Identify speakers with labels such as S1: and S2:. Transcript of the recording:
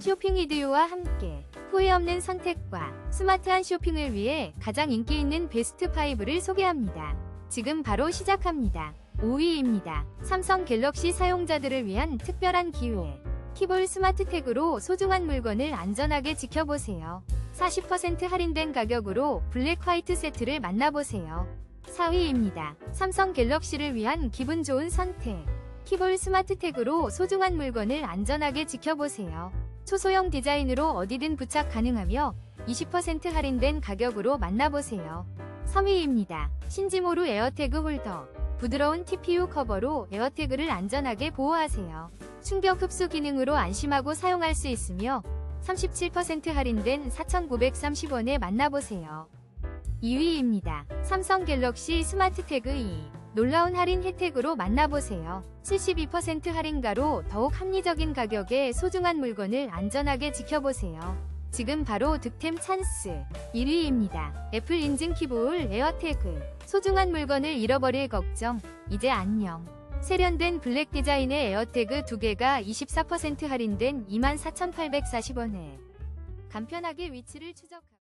S1: 쇼핑 이디오와 함께 후회 없는 선택과 스마트한 쇼핑을 위해 가장 인기 있는 베스트 5를 소개합니다. 지금 바로 시작합니다. 5위입니다. 삼성 갤럭시 사용자들을 위한 특별한 기회. 키볼 스마트 태그로 소중한 물건을 안전하게 지켜보세요. 40% 할인된 가격으로 블랙 화이트 세트를 만나보세요. 4위입니다. 삼성 갤럭시를 위한 기분 좋은 선택. 키볼 스마트 태그로 소중한 물건을 안전하게 지켜보세요. 초소형 디자인으로 어디든 부착 가능하며 20% 할인된 가격으로 만나보세요. 3위입니다. 신지모루 에어태그 홀더. 부드러운 TPU 커버로 에어태그를 안전하게 보호하세요. 충격 흡수 기능으로 안심하고 사용할 수 있으며 37% 할인된 4,930원에 만나보세요. 2위입니다. 삼성 갤럭시 스마트 태그 2. 놀라운 할인 혜택으로 만나보세요. 72% 할인가로 더욱 합리적인 가격에 소중한 물건을 안전하게 지켜보세요. 지금 바로 득템 찬스. 1위입니다. 애플 인증 키볼 에어태그. 소중한 물건을 잃어버릴 걱정. 이제 안녕. 세련된 블랙 디자인의 에어태그 2개가 24% 할인된 24,840원에 간편하게 위치를 추적하고